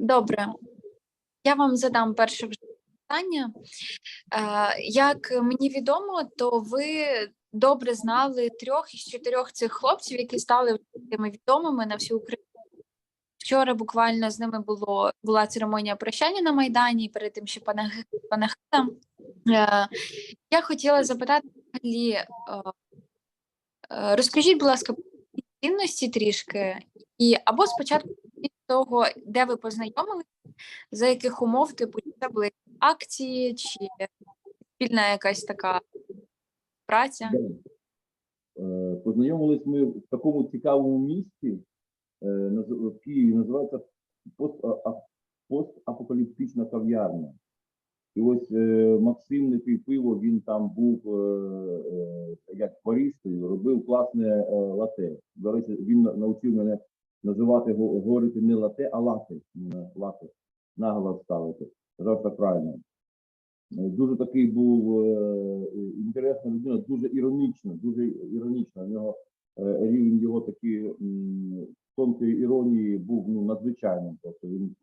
Добре. Я вам задам перше питання. Е, Як мені відомо, то ви добре знали трьох із чотирьох цих хлопців, які стали такими відомими на всю Україну. Вчора буквально з ними було була церемонія прощання на Майдані, перед тим ще панах- панахида. Е, Я хотіла запитати взагалі, е, розкажіть, будь ласка, цінності трішки, і або спочатку від того, де ви познайомилися, за яких умов, типу, це були акції, чи спільна якась така праця. Е, Познайомились ми в такому цікавому місці е, в Києві, називається постапокаліптична кав'ярня. І ось е, Максим не пив пиво, він там був як баристою, робив класне лате. До речі, він навчив мене називати го- говорити не лате, а лате. М, лате. Наголос ставити. Так правильно. Е, Дуже такий був е, інтересна людина, дуже іронічна, дуже іронічна. У нього е, рівень його такої тонкої іронії був ну, надзвичайним. Тобто він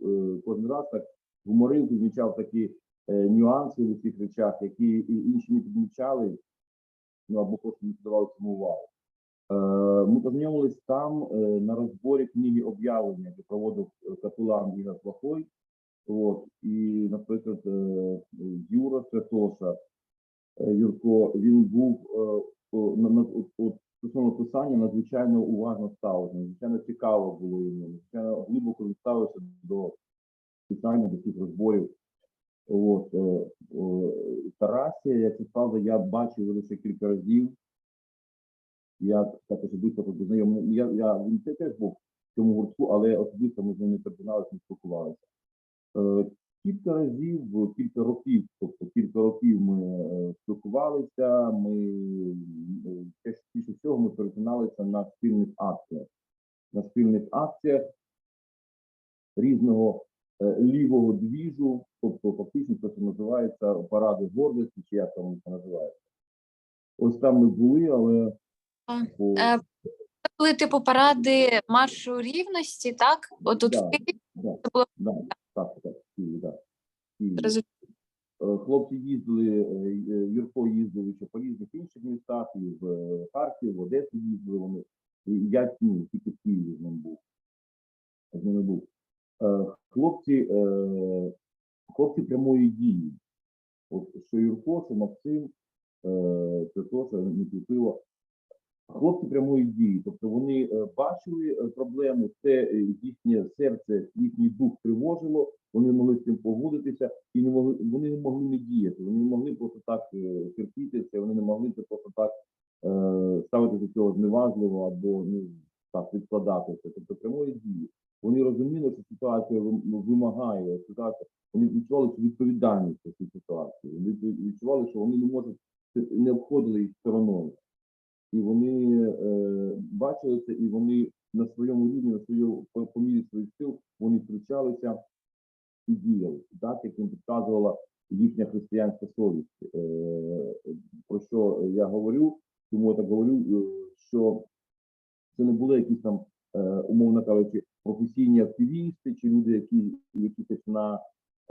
кожен раз так гуморив, підмічав такі нюанси в цих речах, які інші не підмічали, ну або просто не давали цьому увагу. Е, Ми познайомились там е, на розборі книги об'явлення, яке проводив е, капелан Ігор Плохой. От, і, наприклад, Юра Святоша, Юрко, він був стосовно писання надзвичайно уважно ставився, надзвичайно цікаво було йому, надзвичайно глибоко він до писання, до цих розборів. От, Тарасія, як це правда, я бачив лише кілька разів. Я так особисто познайомий. Я, я, він теж був в цьому гуртку, але особисто ми з ним не перетиналися, не спілкувалися. Е, Кілька разів, кілька років, тобто кілька років ми е, спілкувалися, ми частіше всього ми перетиналися на спільних акціях. На спільних акціях різного е, лівого двіжу, тобто фактично це називається паради гордості, чи як там це називається. Ось там ми були, але е, Це були типу паради маршу рівності, так? Отут в Києві це було да, так, так, в Києві, так. в Е, Хлопці їздили, е, Юрко їздили ще по різних інших містах, і в е, Харків, в Одесу їздили вони. І я ні, тільки в Києві з ним був. З ними був. Е, Хлопці, е, хлопці прямої дії. От що Юрко, що Максим, е, це то, що не. Хлопці прямої дії, тобто вони е, бачили е, проблему, це е, їхнє серце, їхній дух тривожило, вони могли з цим погодитися і не могли, вони не могли не діяти. Вони не могли просто так терпіти це, вони не могли це просто так е, ставити до цього зневажливо або ну так відкладати це. Тобто прямої дії. Вони розуміли, що ситуація ну, вимагає ситуація. Вони відчували цю відповідальність за цю ситуацію. Вони відчували, що вони не можуть не обходили їх стороною. І вони е, бачили це, і вони на своєму рівні, на своєму по, по мірі своїх сил, вони втручалися і діяли, так як їм підказувала їхня християнська совість. Е, про що я говорю, тому я так говорю, е, що це не були якісь там, е, умовно кажучи, професійні активісти чи люди, які якісь на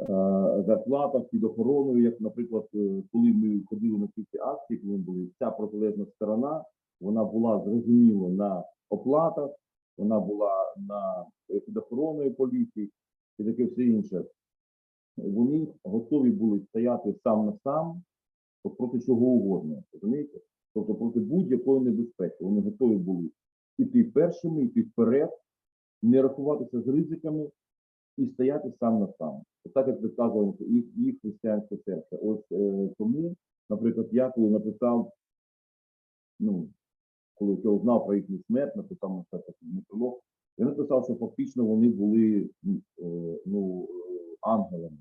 е, зарплатах під охороною, як, наприклад, е, коли ми ходили на ці акції, коли ми були ця протилежна сторона, вона була зрозуміло на оплатах, вона була на е, під охороною поліції і таке все інше. Вони готові були стояти сам на сам проти чого угодно, розумієте? Тобто проти будь-якої небезпеки. Вони готові були іти першими, йти вперед, не рахуватися з ризиками і стояти сам на сам. Так як підказувало їх, їх християнське серце. Ось е, тому, наприклад, я коли написав, ну, коли я узнав про їхню смерть, написав на такий некролог, я написав, що фактично вони були е, ну, е, ангелами.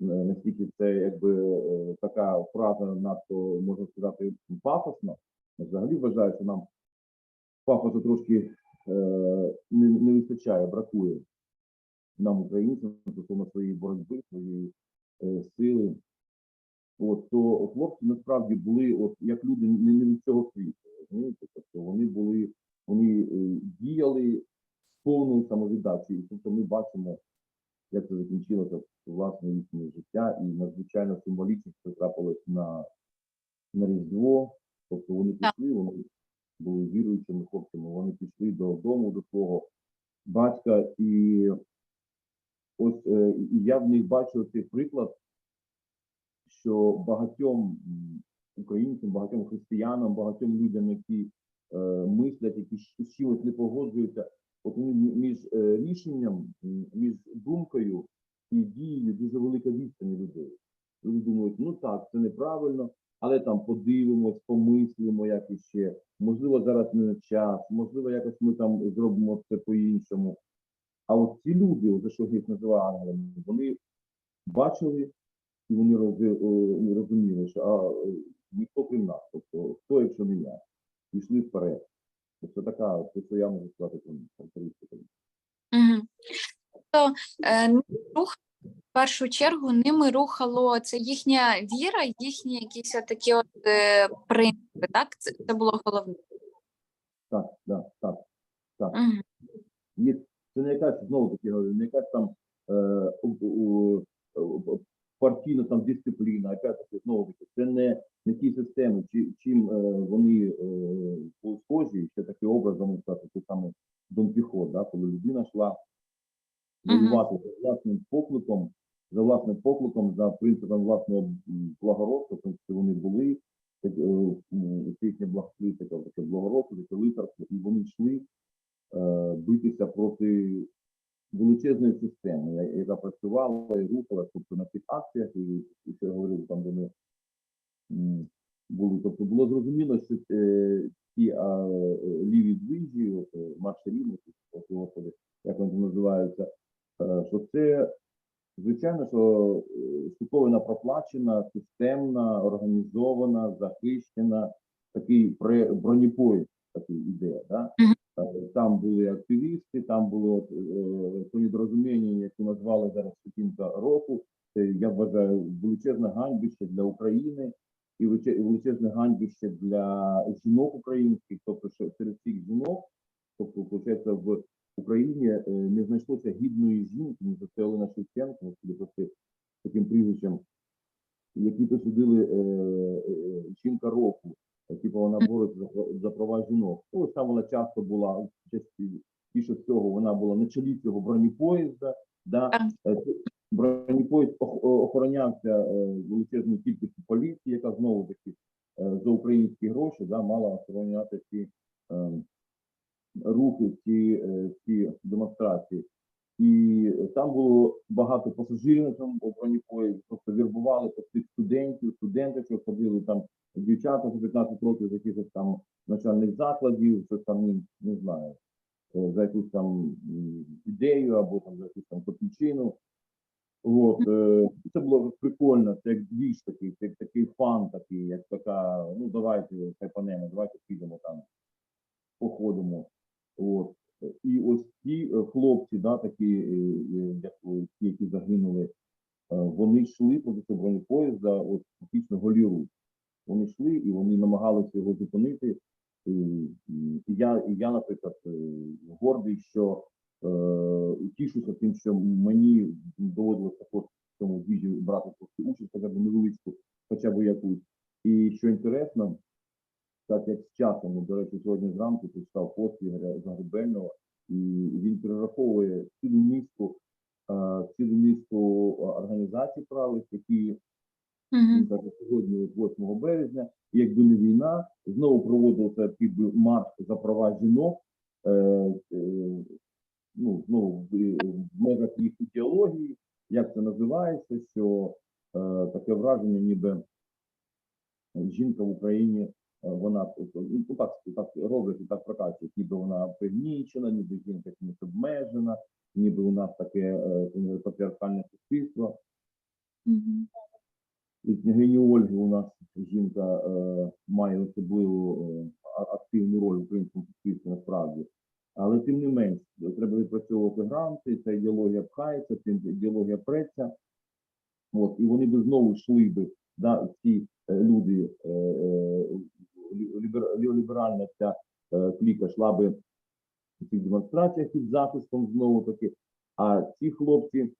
Е, Наскільки це якби е, така фраза надто можна сказати пафосна. Взагалі вважаю, що нам пафосу трошки е, не, не вистачає, бракує нам, українцям, стосовно своєї боротьби, своєї е, сили. От то хлопці насправді були, от як люди не, не від цього світу. Розумієте? Тобто вони були, вони е, діяли з повною самовіддачею. Тобто ми бачимо як це закінчилося власне їхнє життя, і надзвичайно символічно це трапилось на, на Різдво. Тобто вони пішли, вони були віруючими хлопцями, вони пішли додому до свого батька, і ось е, і я в них бачу цей приклад, що багатьом українцям, багатьом християнам, багатьом людям, які е, мислять, які чимось не погоджуються, от між е, рішенням, між думкою і дією дуже велика відстань людей. Люди думають, ну так, це неправильно, але там подивимось, помислимо як іще. Можливо, зараз не час, можливо, якось ми там зробимо це по-іншому. А от ці люди, от за що їх називає ангелами, вони бачили і вони розуміли, що а, е, ніхто крім нас, тобто хто, якщо не я, пішли вперед. Це така, це що я можу сказати про характеристика. Угу. Тобто е, рух, в першу чергу ними рухало це їхня віра, їхні якісь такі от е, принципи, так? Це, це було головне. Так, да, так. Угу. Якась, знову таки говорю, не якась там е, у- у- у- партійна там дисципліна, опять таки, знову таки, це не, не ті системи, чи, чим е, вони е, схожі, ще такий образ, можна сказати, це саме Дон Кіхот, да, коли людина йшла воювати за власним покликом, за власним покликом, за принципом власного благородства, в принципі, вони були, так, е, це їхнє благословити, таке таке благородство, таке лицарство, і вони йшли е, битися проти величезної системи, я- яка працювала і рухалася, тобто на цих акціях, і, що я говорив, там м, були. Тобто було зрозуміло, що е, ці а, ліві движі, от, е, господи, як вони називаються, е, що це, звичайно, що штуковина проплачена, системна, організована, захищена, такий бронепоїзд такий іде. Да? Там були активісти, там було от, е, то недорозуміння, яке назвали зараз кінця року. Це, я вважаю, величезне ганьбище для України і величезне ганьбище для жінок українських, тобто що серед цих жінок, тобто, виходить, в Україні е, не знайшлося гідної жінки, ніж це Олена Шевченко, таким прізвищем, які присудили е, е, жінка року. Типу вона бореться за, пра- права жінок. Ну, Ось там вона часто була, часті- більше всього, вона була на чолі цього бронепоїзда. Да? Е, Бронепоїзд охоронявся е, величезною кількістю поліції, яка знову таки е, за українські гроші да, мала охороняти ці е, рухи, ці, ці демонстрації. І там було багато пасажирів на цьому бронепоїзді, тобто вірбували цих студентів, студенти, що ходили там дівчата за 15 років з якихось там навчальних закладів, що там не, не знаю, е, за якусь там ідею або там за якусь там копійчину. От, е, це було прикольно, це як двіж такий, це як такий фан такий, як така, ну давайте хайпанемо, давайте підемо там, походимо. От. І ось ті е, хлопці, да, такі, як ті, які загинули, вони йшли цього бронепоїзда, от фактично голіру. Вони йшли і вони намагалися його зупинити. І, і я, і я, наприклад, е, гордий, що е, тішуся тим, що мені доводилося також в цьому двіжі брати участь, хоча б невеличку, хоча б якусь. І що інтересно, так як з часом, ну, до речі, сьогодні зранку прочитав пост Ігоря Загребельного, і він перераховує цілу низку, е, цілу низку е, організацій правих, які. Він каже, сьогодні, 8 березня, якби не війна, знову проводився такий би марш за права жінок, е, е, ну, знову в, в межах їх ідеології, як це називається, що е, таке враження, ніби жінка в Україні, е, вона ну, так, так роблять і так прокачують, ніби вона пригнічена, ніби жінка чимось обмежена, ніби у нас таке е, патріархальне суспільство. Угу. І княгині Ольги у нас жінка е, має особливу е, активну роль в українському суспільстві насправді. Але тим не менш, треба відпрацьовувати гранти, ця ідеологія пхається, ця ідеологія преться. От, і вони би знову йшли би, да, ці е, люди, е, е, лібер- ліберальна ця е, кліка йшла би в цих демонстраціях під захистом знову таки. А ці хлопці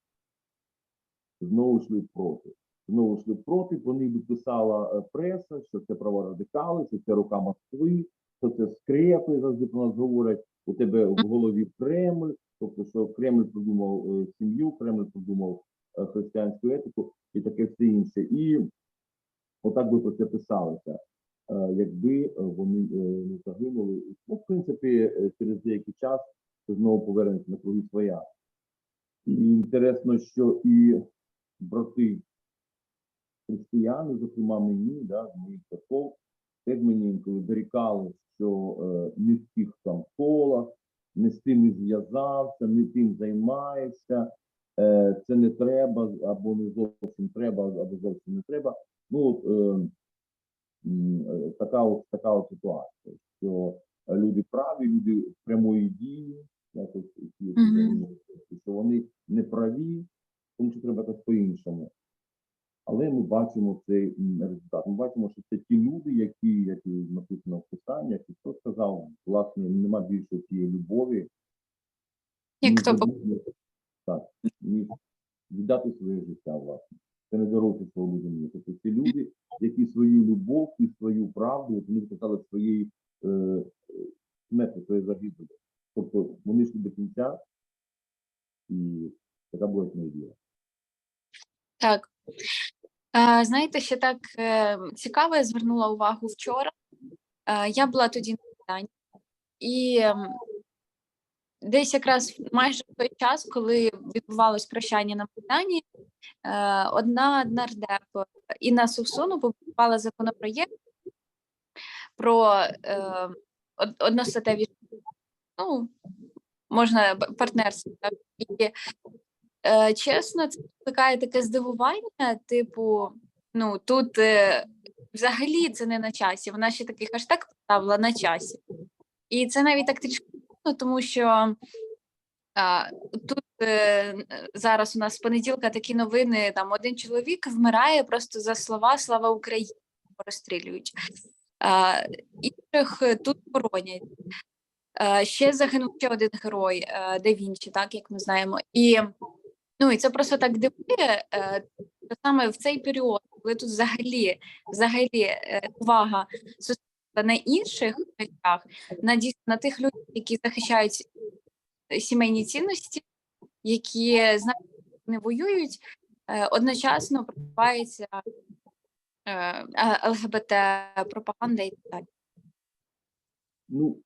знову йшли проти. Знову йшли проти. Вони писала преса, що це праворадикали, що це рука Москви, що це скрепи, завжди про нас говорять. У тебе в голові Кремль, тобто, що Кремль придумав е, сім'ю, Кремль придумав е, християнську етику і таке все інше. І отак би про це писалося, е, якби е, вони е, не загинули. Ну, в принципі, е, через деякий час знову повернеться на круги своя. І інтересно, що і брати християни, зокрема мені, да, з моїх церков, теж мені інколи дорікали, що е, не в тих там колах, не з тим і зв'язався, не тим займаєшся, е, це не треба, або не зовсім треба, або зовсім не треба. Ну, от, е, е, така, от, така от ситуація, що люди праві, люди прямої дії, якось, які Мгм. що вони не праві, тому що треба якось по-іншому. Але ми бачимо цей результат. Ми бачимо, що це ті люди, які, як і написано в писанні, як і хто сказав, власне, нема більше цієї любові. Як ніж то бу- можна- так, ніж віддати своє життя, власне. Це не дорожче людини. Тобто ці люди, які свою любов і свою правду, вони показали своєї е, смерті, своєї загибелі. Тобто вони йшли до кінця, і така була їхня віра. Так. Е, знаєте, ще так е, цікаво, я звернула увагу вчора. Е, я була тоді на Майдані, і десь якраз майже в той час, коли відбувалось прощання на е, одна нардеп Інна Совсун опублікувала законопроєкт про од- одностатеві ну, можна партнерство. І е, чесно, це викликає таке здивування, типу, ну тут е, взагалі це не на часі. Вона ще такий хештег поставила на часі. І це навіть так трішки тому що а, тут е, зараз у нас з понеділка такі новини: там один чоловік вмирає просто за слова Слава Україні розстрілюють. А, інших е, тут хоронять. Е, Ще загинув ще один герой е, Де Вінчі, так як ми знаємо. І ну і це просто так дивує. е, Саме в цей період, коли тут взагалі, взагалі е, увага суспільства на інших речах, на на тих людей, які захищають е, сімейні цінності, які знають, вони воюють, одночасно просувається е, ЛГБТ пропаганда і так далі. ну,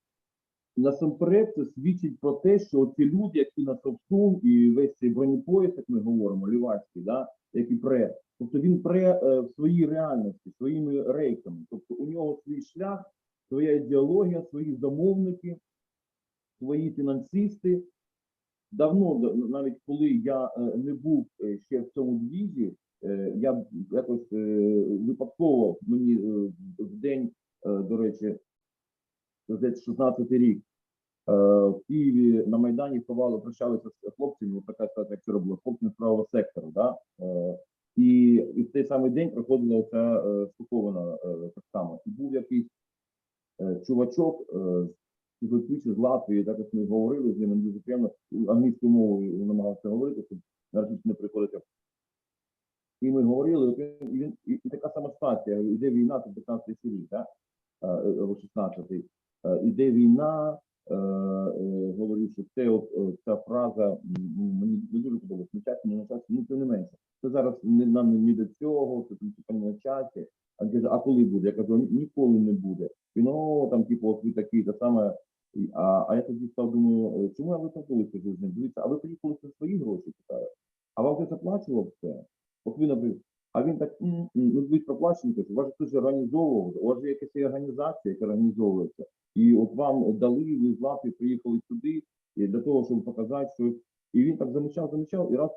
насамперед це свідчить про те, що ці люди, які на Совсун і весь цей бронепояс, як ми говоримо, лівацький, да, який пре, тобто він пре е, в своїй реальності, своїми рейками. Тобто у нього свій шлях, своя ідеологія, свої замовники, свої фінансисти. Давно, навіть коли я е, не був е, ще в цьому двіжі, е, я якось випадково мені в день, до речі, десь 16 рік. Е, В Києві на Майдані ховали, прощалися з хлопцями, така як це робила, хлопцями з правого сектору. Да? Е, І, і в той самий день проходила оця е, штуковина е, так само. І був якийсь чувачок з Латвії, так як ми говорили з ним, дуже приємно англійською мовою намагався говорити, щоб наразі не приходити. І ми говорили, і, він, і, і така сама ситуація, йде війна, це 15 рік, да? або 16-й. Е, Іде війна, е, е, говорю, що це ця фраза мені не дуже подобається, не часі, не на часі, ну тим не менше. Це зараз не нам не до цього, це не на часі. А каже, а коли буде? Я кажу, ніколи не буде. Він, о, там, типу, от ви такий, та саме. А, а я тоді став думаю, чому я кажу з ним? Дивіться, а ви приїхали за свої гроші, питаю. А вам хтось оплачував це? От ви, наприклад, а він так, «М, м, ну ви проплачені, у вас же хтось організовував, у вас же якась організація, яка організовується. І от вам дали, ви з Латвії приїхали сюди для того, щоб показати, що і він так замічав, замічав, і раз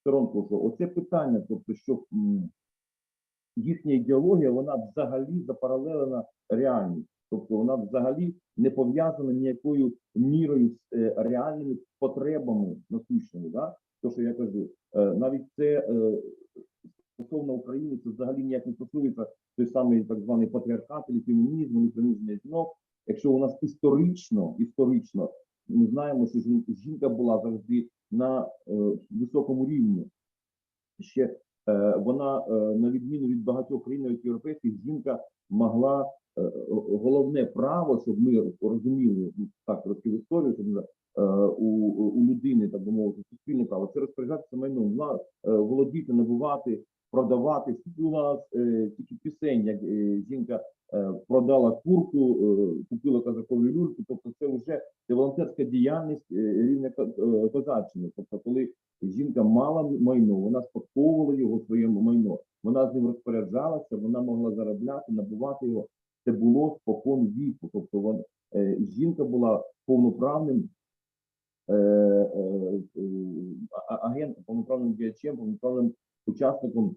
сторонку, що оце питання, тобто, що їхня ідеологія, вона взагалі запаралелена реальністю. Тобто вона взагалі не пов'язана ніякою мірою з е, реальними потребами насущними. Да? То, що я кажу, е, навіть це е, стосовно України, це взагалі ніяк не стосується той самий так званий патріархат, і фемінізм, і приниження жінок. Якщо у нас історично, історично ми знаємо, що жінка була завжди на е, високому рівні. ще е, вона, е, на відміну від багатьох країн навіть європейських, жінка могла головне право, щоб ми розуміли ну, так трошки в історію, щоб у, у людини, так би мовити, суспільне право, це розпоряджатися майном, е, володіти, набувати, продавати. Скільки у нас е, тільки пісень, як е, жінка е, продала курку, купила казакові люльку, тобто це вже волонтерська діяльність рівня козаччини. Тобто, коли жінка мала майно, вона спадковувала його своєму майно, вона з ним розпоряджалася, вона могла заробляти, набувати його. Це було спокон віку. Тобто вона, жінка була повноправним агентом, повноправним діячем, повноправним учасником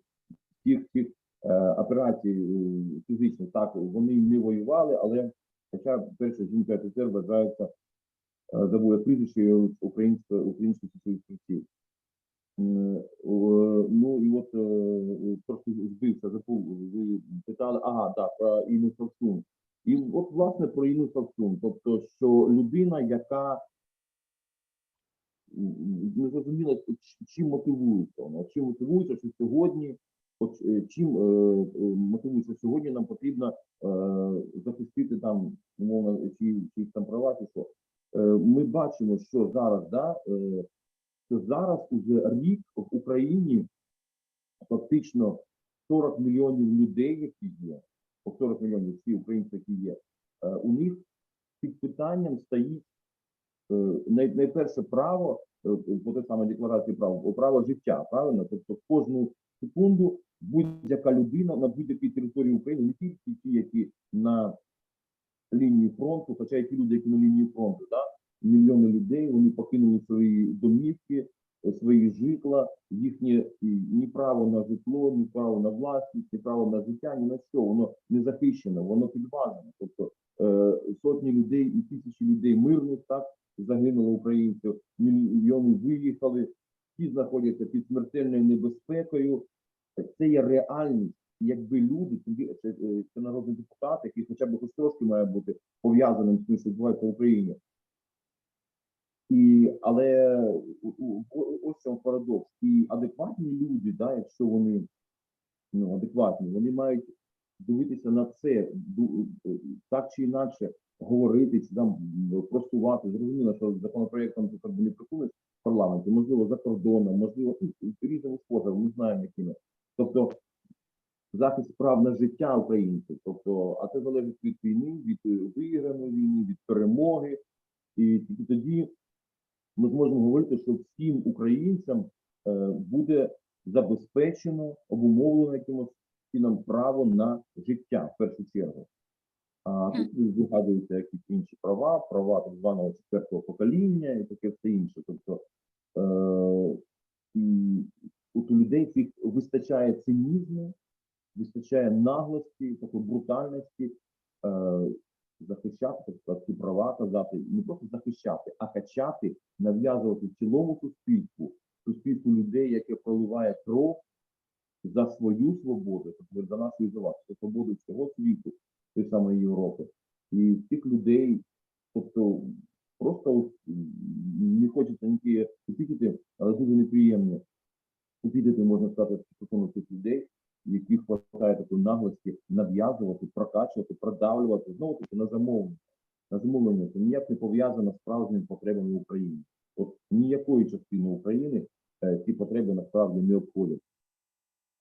всіх цих е, операцій е, фізичних. Так, вони не воювали, але хоча перша жінка офіцер вважається е, забув я прізвище української української стрільців. Ну і от трохи збився, забув, ви питали, ага, так, про Інну Савсун. І от власне про Інну Савсун, тобто, що людина, яка не зрозуміла, ч- чим мотивується вона, чим мотивується, що сьогодні, от, е, чим е, е, мотивується сьогодні, нам потрібно захистити там, умовно, чи, чи там права, чи що. Ми бачимо, що зараз, да, що зараз уже рік в Україні фактично 40 мільйонів людей, які є, по 40 мільйонів всі українці, які є, у них під питанням стоїть найперше право, е, по те саме декларації прав, право життя, правильно? Тобто в кожну секунду будь-яка людина на будь-якій території України, не тільки ті, які на лінії фронту, хоча й ті люди, які на лінії фронту, да? мільйони людей, вони покинули свої домівки, е, свої житла, їхнє ні право на житло, ні право на власність, ні право на життя, ні на що, воно не захищено, воно підважено. Тобто е, сотні людей і тисячі людей мирних так загинуло українців, мільйони виїхали, всі знаходяться під смертельною небезпекою. Це є реальність. Якби люди, е, це народний депутат, який хоча б хоч трошки має бути пов'язаним з тим, що відбувається в Україні. І, але ось цьому парадокс. І адекватні люди, да, якщо вони ну, адекватні, вони мають дивитися на це е, так чи інакше говорити чи там просувати. Зрозуміло, що законопроектом це не прикулись в парламенті, можливо, за кордоном, можливо, ну, різними способами, ми знаємо якими. Тобто захист прав на життя українців. Тобто, а це залежить від війни, від е, виграної війни, від перемоги. І тільки тоді ми зможемо говорити, що всім українцям е, буде забезпечено, обумовлено якимось чином право на життя в першу чергу. А тут ви згадуєте якісь інші права, права так званого четвертого покоління і таке все інше. Тобто е, і от у людей цих вистачає цинізму, вистачає наглості, такої брутальності е, захищати ці права, казати, не просто захищати, а качати, нав'язувати цілому суспільству, суспільству людей, яке проливає кров за свою свободу, тобто за нашу ізоляцію, за свободу всього світу, тієї самої Європи. І цих людей, тобто просто не хочеться ніякі епітети, але дуже неприємні. Епітети можна сказати стосовно цих людей, яких вважає такої наглості нав'язувати, прокачувати, продавлювати, знову таки на замовлення. На замовлення це ніяк не пов'язано з справжніми потребами України. От ніякої частини України е, ці потреби насправді не обходять.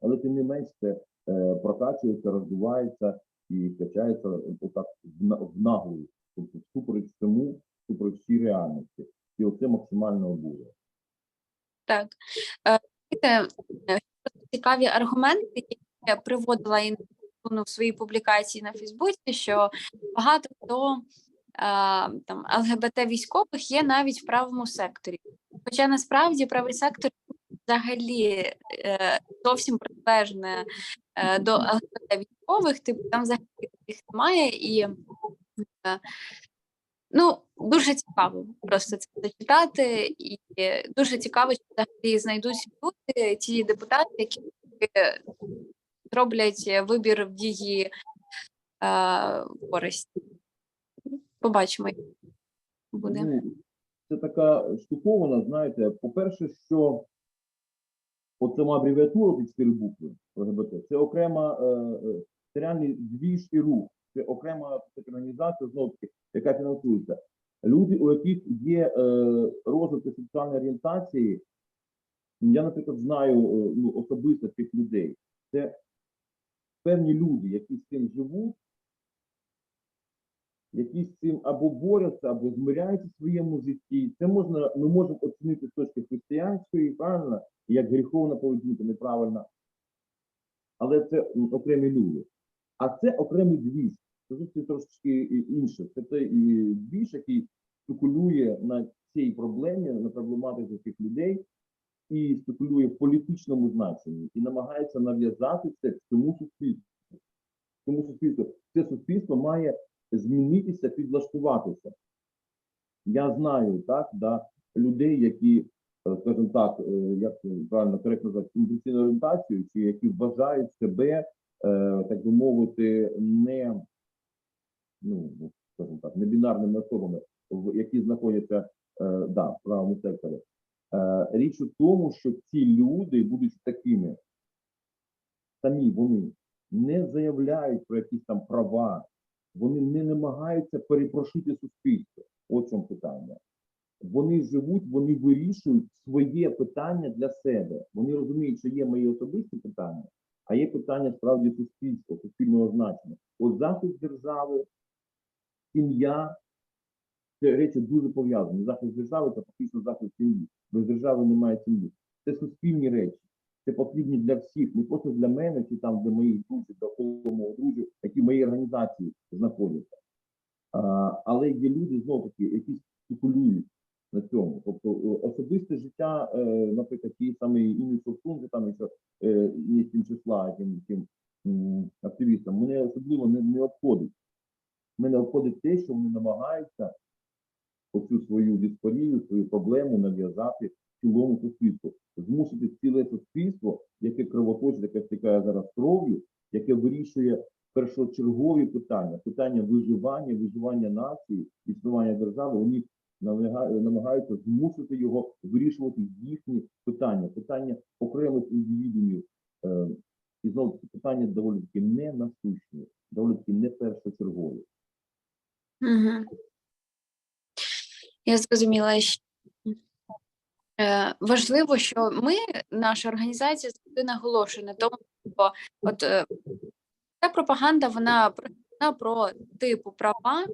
Але тим не менш це е, прокачується, розвивається і качається отак в, на- в наглу, тобто всупереч цьому, всупереч всій реальності. І оце максимально обурює. Так. Е, е, Цікаві аргументи, які я приводила і в своїй публікації на Фейсбуці, що багато хто там ЛГБТ військових є навіть в правому секторі. Хоча насправді правий сектор взагалі е, зовсім протилежне е, до ЛГБТ військових, типу там взагалі їх немає і е, Ну, дуже цікаво просто це зачитати, і дуже цікаво, що взагалі знайдуть люди, ті депутати, які зроблять вибір в дії е, користь. Побачимо, як буде. Ну, це така штукована, знаєте, по-перше, що от сама абревіатура під чотири ЛГБТ, це окрема е, е, це реальний двіж і рух, це окрема організація, знову таки, яка фінансується. Люди, у яких є е, розвитки сексуальної орієнтації, я, наприклад, знаю ну, особисто цих людей. Це певні люди, які з цим живуть, які з цим або борються, або змиряються в своєму житті. Це можна, ми можемо оцінити з точки християнської, правильно, як гріховна поведінка, неправильна. Але це окремі люди. А це окремий двіж. Це зовсім трошки і- інше. Це той двіж, який спекулює на цій проблемі, на проблематиці цих людей, і спекулює в політичному значенні, і намагається нав'язати це всьому суспільству. Тому суспільство це суспільство має змінитися, підлаштуватися. Я знаю так, да, людей, які, е, скажімо так, е, як правильно коректно назвати, інтенсивну орієнтацію, чи які вважають себе, е, так би мовити, не ну, скажімо так, небінарними особами, які знаходяться да, в правому секторі. Річ у тому, що ці люди, будучи такими, самі вони не заявляють про якісь там права, вони не намагаються перепрошити суспільство. Чому питання. Вони живуть, вони вирішують своє питання для себе. Вони розуміють, що є мої особисті питання, а є питання справді суспільства, суспільного значення. От захист держави, сім'я це речі дуже пов'язані. Захист держави це фактично захист сім'ї. Без держави немає сім'ї. Це суспільні речі. Це потрібні для всіх, не просто для мене, чи там для моїх друзів, для мого друзів, які в моїй організації знаходяться. А, але є люди знову таки, які спекулюють на цьому. Тобто е, особисте життя, е, наприклад, ті самі Інні Совсунги, там якщо е, є тим числа, тим, тим м, активістам, мене особливо не, не обходить. Мене обходить те, що вони намагаються оцю свою диспорію, свою проблему нав'язати цілому суспільству, змусити ціле суспільство, яке кровоточить, яке втікає зараз кров'ю, яке вирішує першочергові питання, питання виживання, виживання нації, існування держави, вони намагаються змусити його вирішувати їхні питання, питання окремих індивідумів. Е, І знову питання доволі таки не насущні, доволі таки не першочергові. Угу. Я зрозуміла. Е, важливо, що ми, наша організація, завжди наголошує на тому, що от е, ця пропаганда вона, про- про типу права,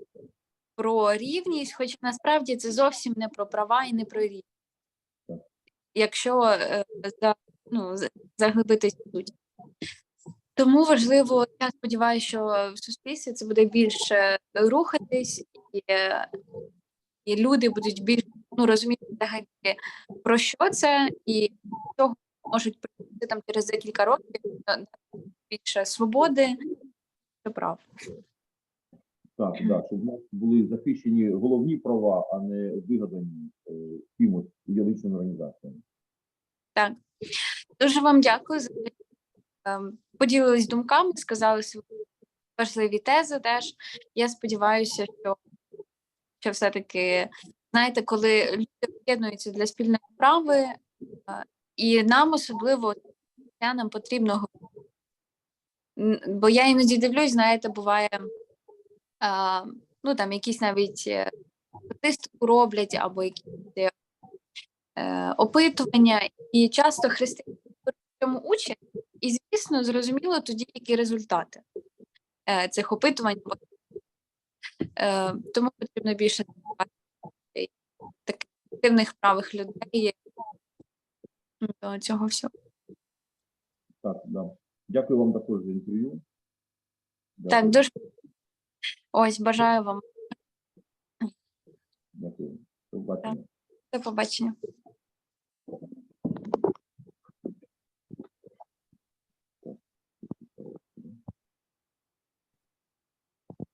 про рівність, хоча насправді це зовсім не про права і не про рівність. Якщо е, за, ну, заглибитись суть. Тому важливо, я сподіваюся, що в суспільстві це буде більше рухатись, і, і люди будуть більш ну, розуміти взагалі, про що це, і цього можуть прийти там через декілька років е, більше свободи та прав. Так, да, щоб в нас були захищені головні права, а не вигадані е, кимось ідеологічними організаціями. Так. Дуже вам дякую за ем, поділились думками, сказали свої важливі тези теж. Я сподіваюся, що, що все-таки, знаєте, коли люди об'єднуються для спільної справи, е, і нам особливо нам потрібно говорити. Бо я іноді дивлюсь, знаєте, буває, ну там якісь навіть е, статистику роблять або якісь е, опитування, і часто християни беруть в цьому участь, і звісно, зрозуміло тоді, які результати цих опитувань. Е, тому потрібно більше таких активних правих людей до цього всього. Так, да. Дякую вам також за інтерв'ю. Так, дуже ось бажаю вам Дякую. До побачення. до побачення.